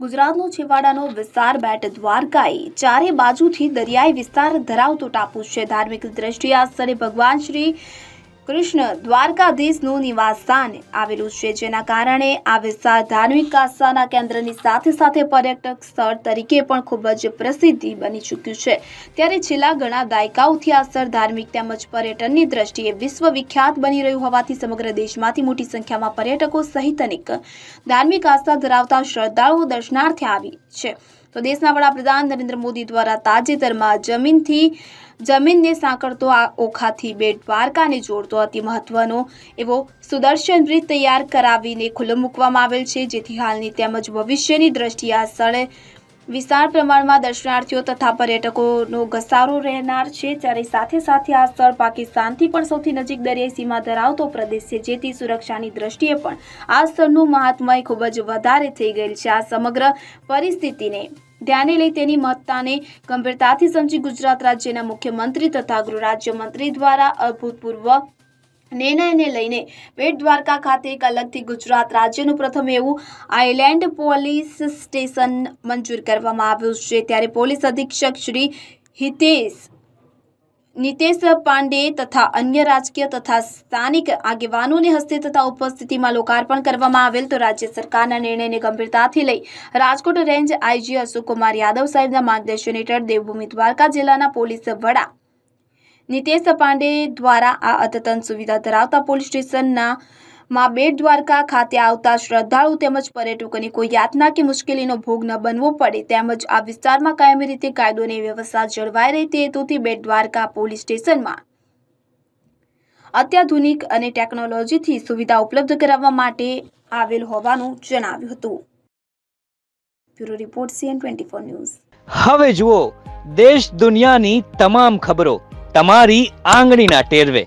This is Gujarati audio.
ગુજરાતનો છેવાડાનો વિસ્તાર બેટ દ્વારકાએ ચારે બાજુથી દરિયાઈ વિસ્તાર ધરાવતો ટાપુ છે. ધાર્મિક દ્રષ્ટિએ આ સ્થળે ભગવાન શ્રી કૃષ્ણ દ્વારકાધીશનું નિવાસસ્થાન આવેલું છે, જેના કારણે આ વિસ્તાર ધાર્મિક આસ્થાના કેન્દ્રની સાથે સાથે પર્યટક સ્થળ તરીકે પણ ખૂબ જ પ્રસિદ્ધિ બની ચૂક્યું છે. ત્યારે છેલ્લા ઘણા દાયકાઓથી આ સ્થળ ધાર્મિક તેમજ પર્યટનની દ્રષ્ટિએ વિશ્વવિખ્યાત બની રહ્યું હોવાથી સમગ્ર દેશમાંથી મોટી સંખ્યામાં પર્યટકો સહિત અનેક ધાર્મિક આસ્થા ધરાવતા શ્રદ્ધાળુઓ દર્શનાર્થે આવી છે. તો દેશના વડાપ્રધાન નરેન્દ્ર મોદી દ્વારા તાજેતરમાં જમીનથી જમીનને સાંકળતો આ ઓખાથી બેટ દ્વારકાને જોડતો અતિ મહત્વનો એવો સુદર્શન બ્રિજ તૈયાર કરાવીને ખુલ્લો મૂકવામાં આવેલ છે, જેથી હાલની તેમજ ભવિષ્યની દ્રષ્ટિએ આ સ્થળે વિશાળ પ્રમાણમાં દર્શનાર્થીઓ તથા પર્યટકોનો ઘસારો રહેનાર છે. ત્યારે સાથે સાથે આ સ્થળ પાકિસ્તાનથી પણ સૌથી નજીક દરિયાઈ સીમા ધરાવતો પ્રદેશ છે, જેથી સુરક્ષાની દ્રષ્ટિએ પણ આ સ્થળનું મહાત્મય ખૂબ જ વધારે થઈ ગયેલ છે. આ સમગ્ર પરિસ્થિતિને ધ્યાને લઈ તેની મહત્તાને ગંભીરતાથી સમજી ગુજરાત રાજ્યના મુખ્યમંત્રી તથા ગૃહ રાજ્યમંત્રી દ્વારા અભૂતપૂર્વ નિર્ણયને લઈને બેટ દ્વારકા ખાતે એક અલગથી ગુજરાત રાજ્યનું પ્રથમ એવું આઇલેન્ડ પોલીસ સ્ટેશન મંજૂર કરવામાં આવ્યું છે. ત્યારે પોલીસ અધિક્ષક શ્રી હિતેશ નિતેશ પાંડે તથા અન્ય રાજકીય તથા સ્થાનિક આગેવાનોની હસ્તે તથા ઉપસ્થિતિમાં લોકાર્પણ કરવામાં આવેલ તો રાજ્ય સરકારના નિર્ણયને ગંભીરતાથી લઈ રાજકોટ રેન્જ આઈજી અશોકકુમાર યાદવ સાહેબના માર્ગદર્શન હેઠળ દેવભૂમિ દ્વારકા જિલ્લાના પોલીસ વડા નિતેશ પાંડે દ્વારા આ અદ્યતન સુવિધા ધરાવતા પોલીસ સ્ટેશનના માં બેટ દ્વારકા ખાતે આવતા શ્રદ્ધાળુ તેમજ પર્યટકોની કોઈ યાતના કે મુશ્કેલીનો ભોગ ન બનવો પડે તેમજ આ વિસ્તારમાં કાયમી રીતે કાયદો વ્યવસ્થા જળવાઈ રહે તે હેતુથી બેટ દ્વારકા પોલીસ સ્ટેશનમાં અત્યાધુનિક અને ટેકનોલોજીથી સુવિધા ઉપલબ્ધ કરાવવા માટે આવેલ હોવાનું જણાવ્યું હતું. Bureau report CN twenty four news. હવે જુઓ, દેશ દુનિયાની તમામ ખબરો તમારી આંગળીના ટેરવે.